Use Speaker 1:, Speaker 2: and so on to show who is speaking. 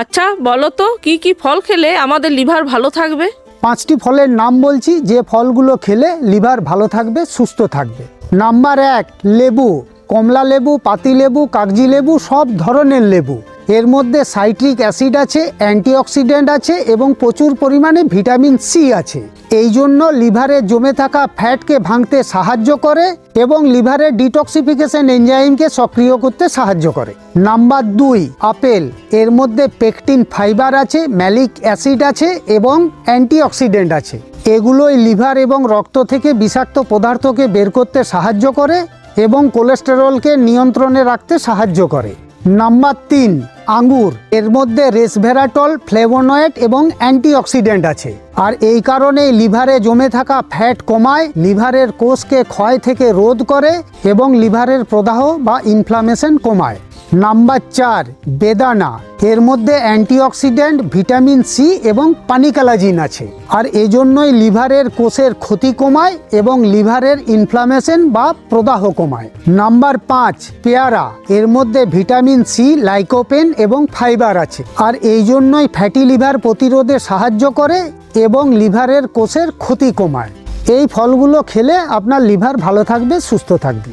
Speaker 1: আচ্ছা বলো তো, কি কি ফল খেলে আমাদের লিভার ভালো থাকবে?
Speaker 2: পাঁচটি ফলের নাম বলছি, যে ফলগুলো খেলে লিভার ভালো থাকবে, সুস্থ থাকবে। নাম্বার এক, লেবু, কমলা লেবু, পাতি লেবু, কাগজি লেবু, সব ধরনের লেবু। এর মধ্যে সাইট্রিক অ্যাসিড আছে, অ্যান্টিঅক্সিডেন্ট আছে এবং প্রচুর পরিমাণে ভিটামিন সি আছে। এই জন্য লিভারে জমে থাকা ফ্যাটকে ভাঙতে সাহায্য করে এবং লিভারের ডিটক্সিফিকেশন এনজাইমকে সক্রিয় করতে সাহায্য করে। নাম্বার দুই, আপেল। এর মধ্যে পেকটিন ফাইবার আছে, ম্যালিক অ্যাসিড আছে এবং অ্যান্টিঅক্সিডেন্ট আছে। এগুলোই লিভার এবং রক্ত থেকে বিষাক্ত পদার্থকে বের করতে সাহায্য করে এবং কোলেস্টেরলকে নিয়ন্ত্রণে রাখতে সাহায্য করে। নাম্বার তিন, আঙ্গুর। এর মধ্যে রেসভেরাটল, ফ্লেভোনয়েড এবং অ্যান্টিঅক্সিডেন্ট আছে। আর এই কারণে লিভারে জমে থাকা ফ্যাট কমায়, লিভারের কোষকে ক্ষয় থেকে রোধ করে এবং লিভারের প্রদাহ বা ইনফ্লামেশন কমায়। নাম্বার চার, বেদানা। এর মধ্যে অ্যান্টিঅক্সিডেন্ট, ভিটামিন সি এবং পানিকালাজিন আছে। আর এজন্যই লিভারের কোষের ক্ষতি কমায় এবং লিভারের ইনফ্লামেশন বা প্রদাহ কমায়। নাম্বার পাঁচ, পেয়ারা। এর মধ্যে ভিটামিন সি লাইকোপেন এবং ফাইবার আছে। আর এই জন্যই ফ্যাটি লিভার প্রতিরোধে সাহায্য করে এবং লিভারের কোষের ক্ষতি কমায়। এই ফলগুলো খেলে আপনার লিভার ভালো থাকবে, সুস্থ থাকবে।